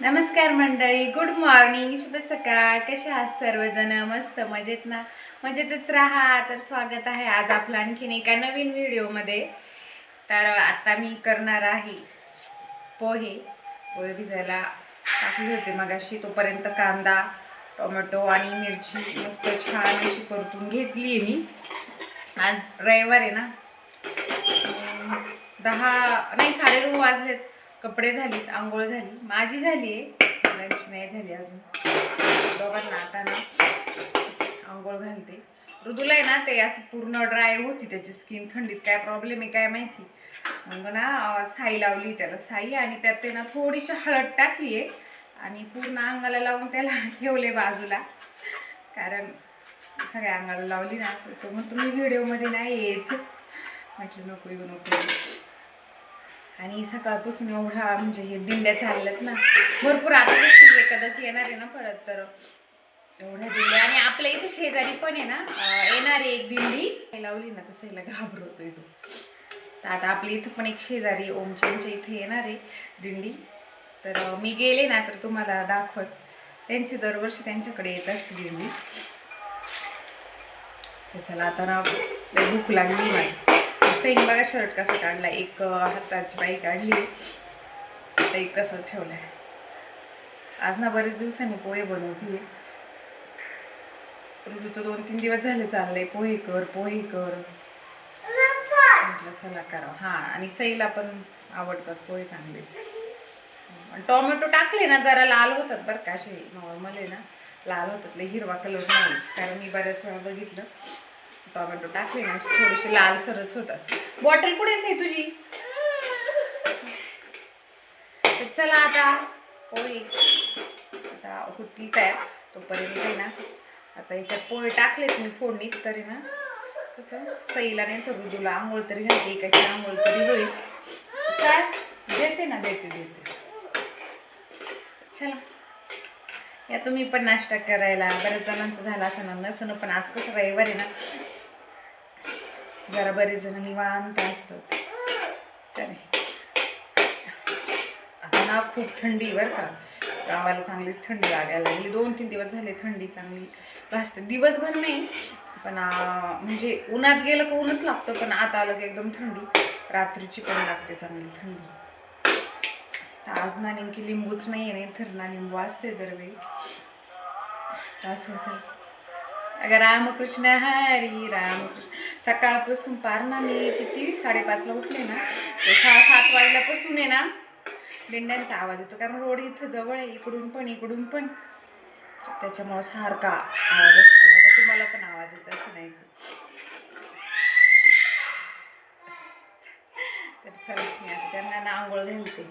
नमस्कार मंडळी good morning शुभ सकाळ. कसे आहात सर्वजण? मस्त मजेत ना? मजेतच राहा. तर स्वागत आहे आज आपलं आणखीन एका नवीन व्हिडिओमध्ये. तर आता मी करणार आहे पोहे. पोहे भिजायला टाकले होते मगाशी. तोपर्यंत कांदा टोमॅटो आणि मिरची मस्त छान अशी परतून घेतली आहे मी. आज रविवार आहे ना. दहा नाही साडेनऊ वाजलेत. कपडे झालीत आंघोळ झाली. माझी झाली आहे मुलांची नाही झाली अजून. दोघांना आता ना आंघोळ घालते. ऋतूला आहे ना ते असं पूर्ण ड्राय होती त्याची स्किन थंडीत. काय प्रॉब्लेम आहे काय माहिती? मग ना साई लावली त्याला. साई आणि त्यात ते ना थोडीशी हळद टाकली आहे आणि पूर्ण अंगाला लावून त्याला ठेवले बाजूला. कारण सगळ्या अंगाला लावली ना तर तो मग तुम्ही व्हिडिओमध्ये नाही येत. म्हटलं नको येऊ नको आणि सकाळपासून एवढा म्हणजे हे दिंड्या चालल्यात ना भरपूर आता कशी एकादशी येणार आहे ना परत तर एवढ्या दिंड्या आणि आपल्या इथे शेजारी पण आहे ना येणार आहे एक दिंडी लावली ना तसं घाबरतोय तो. तर आता आपल्या इथं पण एक शेजारी ओमच्या इथे येणार आहे दिंडी तर मी गेले ना तर तुम्हाला दाखवत. त्यांची दरवर्षी त्यांच्याकडे येत असते दिंडी तर चला आता ना भूक लागली नाही सैन बघा शर्ट कसा काढला एक हाताची बाई काढली. तर एक कसं ठेवलंय. आज ना बरेच दिवसांनी पोहे बनवतीये. ऋतूचं दोन तीन दिवस झाले चाललंय. पोहे कर पोहे कर. म्हटलं चला करा. हा आणि सईला पण आवडतात पोहे चांगले. टोमॅटो टाकले ना जरा लाल होतात बरं का असे नॉर्मल आहे ना. लाल होतात लय हिरवा कलर नाही. कारण मी बऱ्याच वेळा बघितलं. टोमॅटो टाकले ना थोडेसे लालसरच होतात. बॉटल कुठेच आहे तुझी? चला आता पोळी. आता होती काय तोपर्यंत आहे ना आता याच्यात पोहे टाकलेत मी फोडणीत तरी ना कसं सईला नाही तर तुला आंघोळ तरी घालते एकाची आंघोळ तरी होईल. काय देते ना देते देते. चला. या तुम्ही पण नाश्ता करायला बऱ्याच जणांचं झाला असं ना नसणं पण आज कसं रविवार आहे ना जरा बरेच जण निवांत असतात. तर. आता ना खूप थंडी बरं का. गावाला चांगलीच थंडी लागायला लागली. दोन तीन दिवस झाले थंडी चांगली भासते. दिवसभर नाही पण म्हणजे उन्हात गेलं का ऊनच लागतं पण आता आलं की एकदम थंडी. रात्रीची पण लागते चांगली थंडी. तर आज ना नेमकी लिंबूच नाही आहे नाही तर ना लिंबू असते दरवेळी. असं. अगं रामकृष्ण हरी रामकृष्ण. सकाळपासून पार ना मी किती? साडेपाचला उठले ना. सहा सात वाजल्यापासून आहे ना दिंड्यांचा आवाज येतो. कारण रोड इथं जवळ आहे इकडून पण इकडून पण. त्याच्यामुळं सारखा आवाज असतो. आता तुम्हाला पण आवाज येत असं नाही तर चला मी आता त्यांना आंघोळ घालते.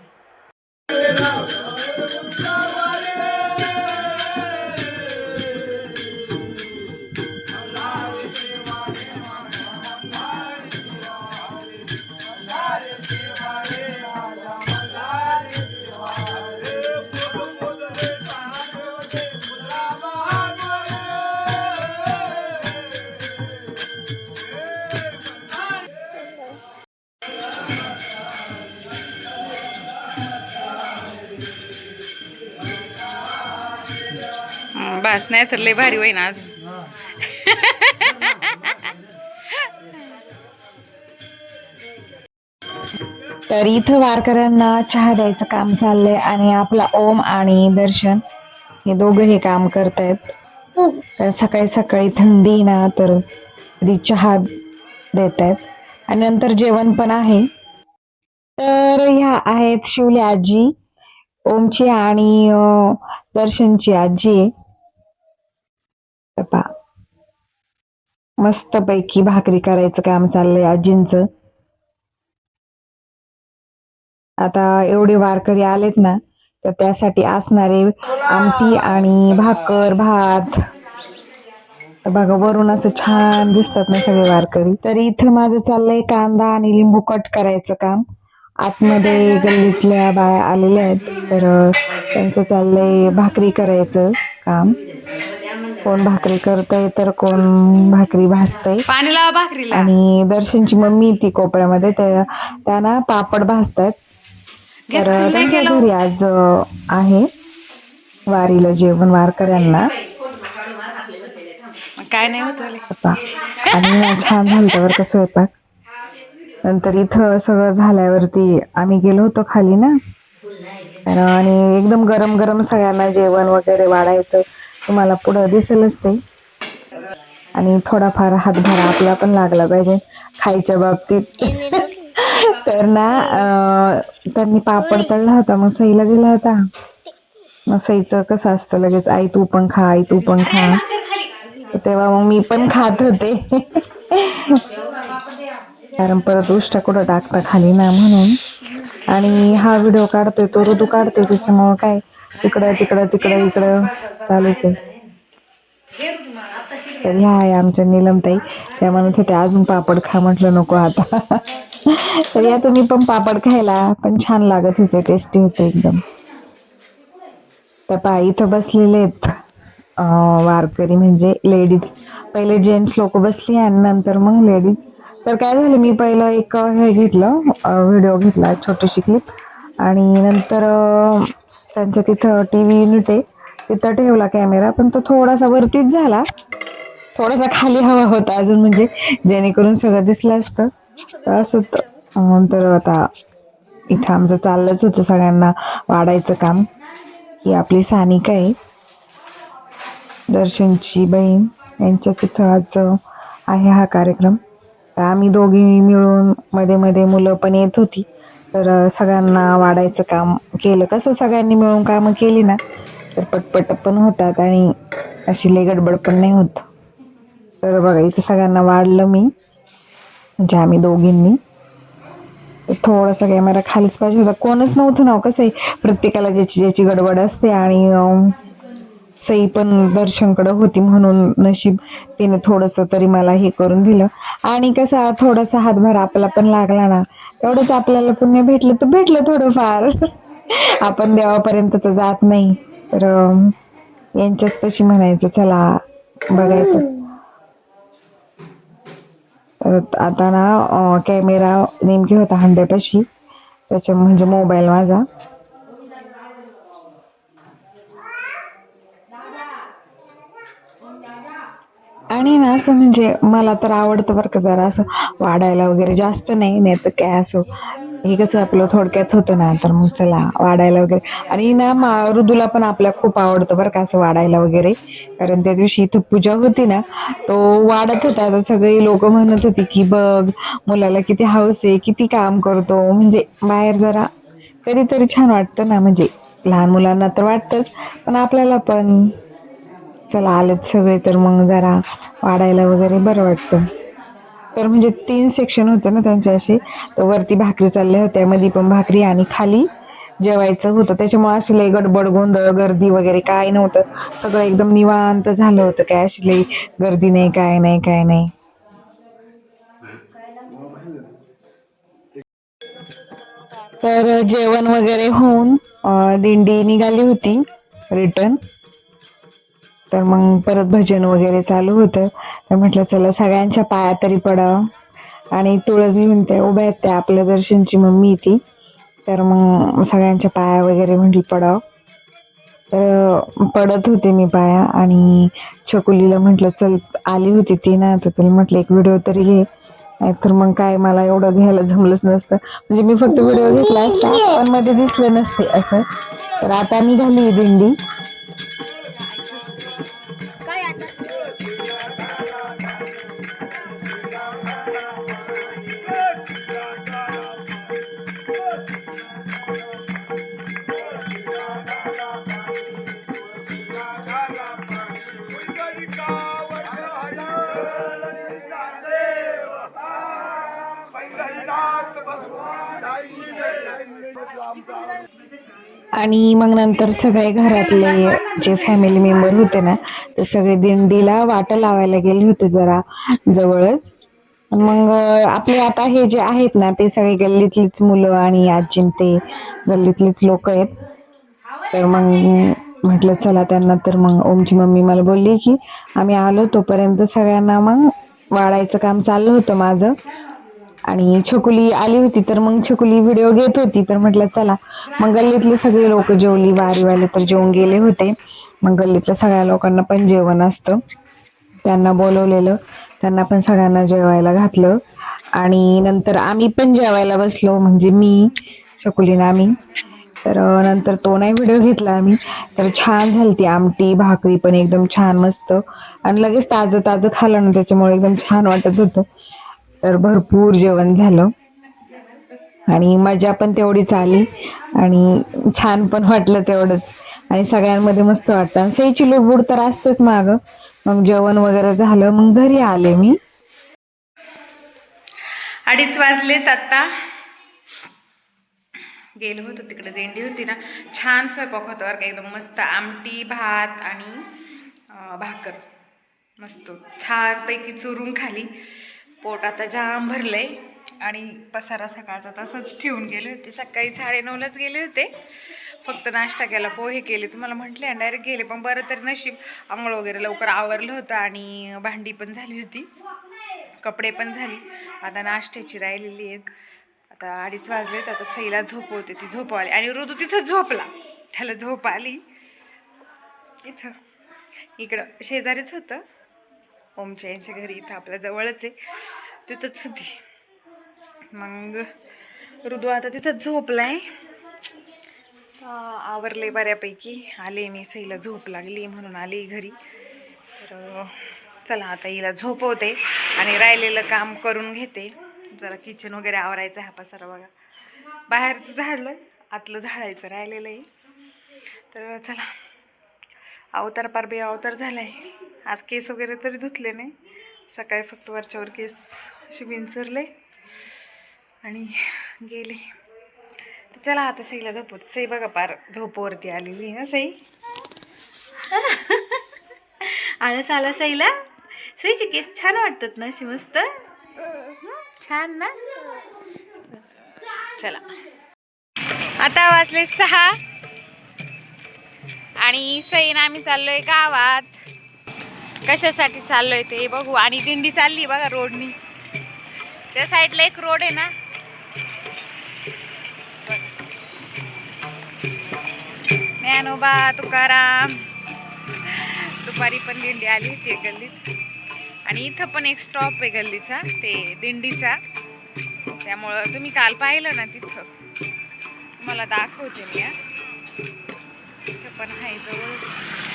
बस नाही तर लय भारी होईना अजून तर इथं वारकऱ्यांना चहा द्यायचं काम चाललंय आणि आपला ओम आणि दर्शन हे दोघं हे काम करतायत. तर सकाळी सकाळी थंडी ना तर आधी चहा देत आहेत आणि नंतर जेवण पण आहे. तर ह्या आहेत शिवली आजी ओमची आणि दर्शनची आजी. आहे तर पहा मस्त पैकी भाकरी करायचं काम चाललंय आजींचं. आता एवढे वारकरी आलेत ना तर त्यासाठी असणारे आमटी आणि भाकर भात. बघा वरून असं छान दिसतात ना सगळे वारकरी. तर इथं माझं चाललंय कांदा आणि लिंबू कट करायचं काम. आतमध्ये गल्लीतल्या बाया आलेल्या आहेत तर त्यांचं चाललंय भाकरी करायचं काम. कोण भाकरी करतंय तर कोण भाकरी भाजतंय. पाणी लावा भाकरीला. आणि दर्शनची मम्मी ती कोपऱ्यामध्ये त्या त्या ना पापड भाजतात. गॅस तर खाली त्यांच्या गेला. घरी आज अं, आहे. वारीला जेवण वारकऱ्यांना. काय नाही होत आणि ना छान झालं बरं का स्वयंपाक. नंतर इथं सगळं झाल्यावरती आम्ही गेलो होतो खाली ना. तर आणि एकदम गरम गरम सगळ्यांना जेवण वगैरे वाढायचं. तुम्हाला पुढं दिसेलच ते. आणि थोडाफार हातभार आपला पण लागला पाहिजे खायच्या बाबतीत. तर ना त्यांनी पापड तळला होता मग सईला दिला होता. मग सईचं कसं असतं लगेच आई तू पण खा आई तू पण खा. तेव्हा मग मी पण खात होते. कारण परत उष्टा कुठं टाकता खाली ना म्हणून. आणि हा व्हिडिओ काढतोय तो ऋतू काढतोय त्याच्यामुळं काय इकडं तिकडं तिकडं इकडं. चालूच आहे. तर ह्या आहे आमच्या नीलमताई त्या म्हणत होत्या अजून पापड खा म्हटलं नको आता. तर या तुम्ही पण पापड खायला पण छान लागत होते टेस्टी होते एकदम. तर पहा इथं बसलेले आहेत. वारकरी म्हणजे लेडीज पहिले जेंट्स लोक बसली आणि नंतर मग लेडीज तर काय झालं मी पहिलं एक हे घेतलं व्हिडिओ घेतला छोटीशी क्लिप आणि नंतर त्यांच्या तिथं टी व्ही युनिट आहे. तिथं ठेवला कॅमेरा पण तो थोडासा वरतीच झाला. थोडासा खाली हवा होता अजून म्हणजे जेणेकरून सगळं दिसलं असतं. तर असं होतं. तर आता इथं आमचं चाललंच होतं सगळ्यांना वाढायचं काम. ही आपली सानिका आहे. दर्शनची बहीण यांच्याच इथं आज आहे हा कार्यक्रम. तर आम्ही दोघी मिळून मध्ये मध्ये मुलं पण येत होती. तर सगळ्यांना वाढायचं काम केलं. कसं सगळ्यांनी मिळून कामं केली ना तर पटपट पण होतात आणि अशी लई गडबड पण नाही होत. तर बघा इथं सगळ्यांना वाढलं मी म्हणजे आम्ही दोघींनी. थोडंसं थोडासा कॅमेरा खालीच पाहिजे होता. कोणच नव्हतं ना हो, कसं आहे प्रत्येकाला ज्याची ज्याची गडबड असते आणि सई पण दर्शनकडं होती म्हणून नशीब तिने थोडंसं तरी मला हे करून दिलं. आणि कसा थोडासा हातभार आपला पण लागला ना एवढंच आपल्याला पुण्य भेटलं तर भेटलं थोडंफार. आपण देवापर्यंत तर जात नाही. तर यांच्याच पशी म्हणायचं चला बघायचं. आता ना कॅमेरा नेमकी होता हंड्यापाशी. त्याच्या म्हणजे मोबाईल माझा. आणि ना असं म्हणजे मला तर आवडतं बरं का जरा असं वाढायला वगैरे जास्त नाही नाही तर काय असं. हे कसं आपलं थोडक्यात होतं ना तर मग चला वाढायला वगैरे. आणि ना मा- ऋदूला पण आपल्या खूप आवडतं बरं का असं वाढायला वगैरे. कारण त्या दिवशी इथं पूजा होती ना तो वाढत होता. आता सगळी लोक म्हणत होती की बघ मुलाला किती हाऊस आहे किती काम करतो. म्हणजे बाहेर जरा कधीतरी छान वाटतं ना म्हणजे लहान मुलांना तर वाटतंच पण आपल्याला पण. चला आलेत सगळे तर मग जरा वाढायला वगैरे बरं वाटतं. तर म्हणजे तीन सेक्शन होते ना त्यांचे असे तर वरती भाकरी चालल्या होत्या मध्ये पण भाकरी आणि खाली जेवायचं होतं. त्याच्यामुळे अशी लई गडबड गोंधळ गर्दी वगैरे काय नव्हतं. सगळं एकदम निवांत झालं होतं काय अशी लई गर्दी नाही काय नाही काय नाही. तर जेवण वगैरे होऊन दिंडी निघाली होती रिटर्न तर मग परत भजन वगैरे चालू होतं. तर म्हटलं चला सगळ्यांच्या पाया तरी पडावं. आणि तुळस घेऊन त्या उभ्या आहेत त्या आपल्या दर्शनची मम्मी ती. तर मग सगळ्यांच्या पाया वगैरे म्हटलं पडावं. तर पडत होते मी पाया आणि छकुलीला म्हटलं चल आली होती ती ना तर चल म्हटलं एक व्हिडिओ तरी घे. नाहीतर मग काय मला एवढं घ्यायला जमलंच नसतं. म्हणजे मी फक्त व्हिडिओ घेतला असता पण मध्ये दिसलं नसते असं. तर आता निघाली दिंडी. आणि मग नंतर सगळे घरातले जे फॅमिली मेंबर होते ना ते सगळे दिंडीला वाट लावायला गेले होते जरा जवळच. मग आपले आता हे जे आहेत ना ते सगळे गल्लीतलीच मुलं आणि आजी ते गल्लीतलीच लोक आहेत. तर मग म्हटलं चला त्यांना तर मग ओमची मम्मी मला बोलली की आम्ही आलो तोपर्यंत सगळ्यांना मग वाढायचं काम चाललं होतं माझं. आणि छकुली आली होती तर मग छकुली व्हिडिओ घेत होती तर म्हटलं चला. मग गल्लीतले सगळे लोक जेवली वारीवाले तर जेवून गेले होते. मग गल्लीतल्या सगळ्या लोकांना पण जेवण असतं. त्यांना बोलवलेलं त्यांना पण सगळ्यांना जेवायला घातलं. आणि नंतर आम्ही पण जेवायला बसलो म्हणजे मी छकुलीनं आम्ही. तर नंतर तो नाही व्हिडिओ घेतला आम्ही. तर छान झाली ती आमटी भाकरी पण एकदम छान मस्त. आणि लगेच ताजं ताजं खाल्लं ना त्याच्यामुळे एकदम छान वाटत होतं. तर भरपूर जेवण झालं. आणि मजा पण तेवढीच आली. आणि छान पण वाटलं तेवढंच. आणि सगळ्यांमध्ये मस्त वाटतं. आणि सईची लुडबुड तर असतेच माग. मग जेवण वगैरे झालं. मग घरी आले मी. अडीच वाजलेत आत्ता. गेलो होतो तिकडे. दिंडी होती ना. छान स्वयंपाक होता बरं का. एकदम मस्त आमटी भात आणि भाकर. मस्त. छानपैकी चुरून खाली. पोट आता जाम भरलंय. आणि पसारा सकाळचा तसंच ठेवून गेले होते. सकाळी साडेनऊलाच गेले होते. फक्त नाश्ता केला पोहे केले. तुम्हाला म्हटले आणि डायरेक्ट गेले. पण बरं तरी नशीब. आंघोळ वगैरे लवकर आवरलं होतं आणि भांडी पण झाली होती. कपडे पण झाली. आता नाश्त्याची राहिलेली आहेत. आता अडीच वाजलेत. आता सईला झोपवते ती झोपवाली. आणि ऋतू तिथं झोपला. त्याला झोप आली. इथं. इकडं. शेजारीच होतं. ओमच्या यांच्या घरी इथं आपल्या जवळच आहे. तिथंच होती. मग रुदू आता तिथंच झोपलाय. आहे आवरले बऱ्यापैकी. आले मी सईला झोप लागली म्हणून आले घरी. तर चला आता हिला झोपवते आणि राहिलेलं काम करून घेते. जरा किचन वगैरे आवरायचं हा पसारा बघा. बाहेरचं झाडलं आतलं झाडायचं राहिलेलं आहे तर चला. अवतार पार बे अवतार आहे आज केस वगैरे तरी धुतले नाही. सकाळी फक्त वरच्यावर केस असे विंचरले आणि गेले. तर चला आता सईला झोपवतो. सई बघा पार झोपवरती आलेली ना सई? आळस आला सईला? सईचे केस छान वाटतात ना अशी मस्त? छान ना? चला. आता वाजले सहा. आणि सईन आम्ही चाललोय गावात. कशासाठी चाललोय ते बघू. आणि दिंडी चालली बघा रोडनी. त्या साईडला एक रोड आहे ना. ज्ञानोबा तुकाराम. दुपारी पण दिंडी आली होती एक गल्लीत. आणि इथं पण एक स्टॉप आहे गल्लीचा ते दिंडीचा. त्यामुळं तुम्ही काल पाहिलं ना तिथं. तुम्हाला दाखवते मी इथं तिथं पण आहे जवळ.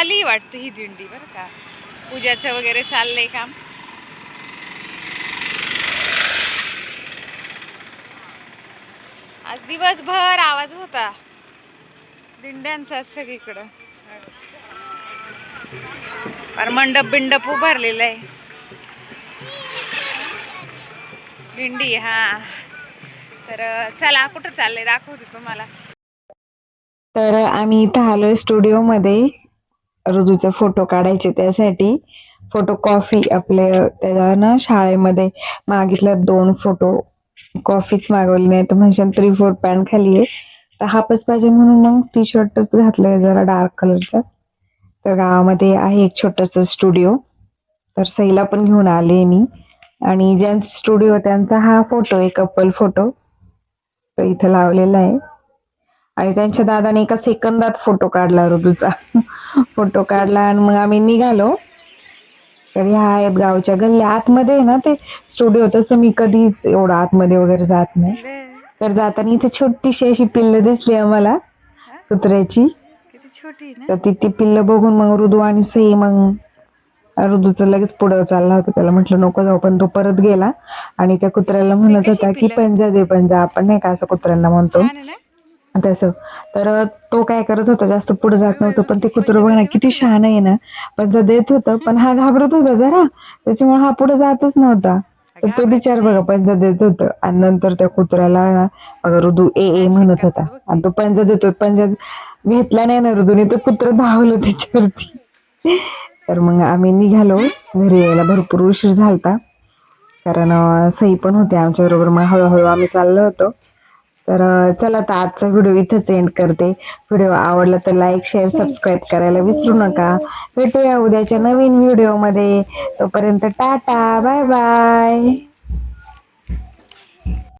झाली वाटते वाटतं ही दिंडी बरं का? पूजाचं वगैरे चाललंय काम. आज दिवसभर आवाज होता. दिंड्यांचा सगळीकडं. फार मंडप बिंडप उभारलेला आहे. दिंडी हा. तर चला कुठं चाललंय? दाखवते तुम्हाला. तर आम्ही इथं आलोय स्टुडिओमध्ये. ऋतूचा फोटो काढायचे त्यासाठी. फोटो कॉफी आपले त्याला ना शाळेमध्ये मागितल्या दोन फोटो कॉफीच मागवली नाही तर म्हणजे थ्री फोर पॅन्ट खाली आहे. तर हापच पाहिजे म्हणून मग टी शर्टच घातलंय जरा डार्क कलरचा तर गावामध्ये आहे एक छोटस स्टुडिओ तर सईला पण घेऊन आले मी. आणि ज्यांचा स्टुडिओ त्यांचा हा फोटो आहे कपल फोटो तर इथं लावलेला आहे. आणि त्यांच्या दादाने एका सेकंदात फोटो काढला ऋतूचा फोटो काढला आणि मग आम्ही निघालो. तर ह्या आहेत गावच्या गल्ल्या. आतमध्ये आहे ना ते स्टुडिओ तसं मी कधीच एवढं आतमध्ये वगैरे जात नाही. तर जाताना इथे छोटीशी अशी पिल्ल दिसली आम्हाला कुत्र्याची. तर ती ती पिल्ल बघून मग ऋदू आणि सई मग ऋदूचं लगेच पुढं चालला होता. त्याला म्हटलं नको जाऊ पण तो परत गेला. आणि त्या कुत्र्याला म्हणत होता की पंजा दे पंजा आपण नाही का असं कुत्र्यांना म्हणतो. तसं तर तो काय करत होता जास्त पुढे जात नव्हतं पण ते कुत्रं बघ ना किती शहाण आहे ना. पण जर देत होतं पण हा घाबरत होता जरा. त्याच्यामुळे हा पुढे जातच नव्हता. तर ते बिचार बघा पंजा देत होतं. आणि नंतर त्या कुत्र्याला ना ऋदू ए ए म्हणत होता. आणि तो पंजा देतो पंजा घेतला नाही ना ऋदूने ते कुत्र धावलं त्याच्यावरती. तर मग आम्ही निघालो. घरी यायला भरपूर उशीर झालता. कारण सई पण होते आमच्याबरोबर. मग हळूहळू आम्ही चाललो होतो. तर चला तर आजचा व्हिडिओ इथंच एंड करते. व्हिडिओ आवडला तर लाईक शेअर सबस्क्राईब करायला विसरू नका. भेटूया उद्याच्या नवीन व्हिडिओमध्ये. तोपर्यंत टाटा बाय बाय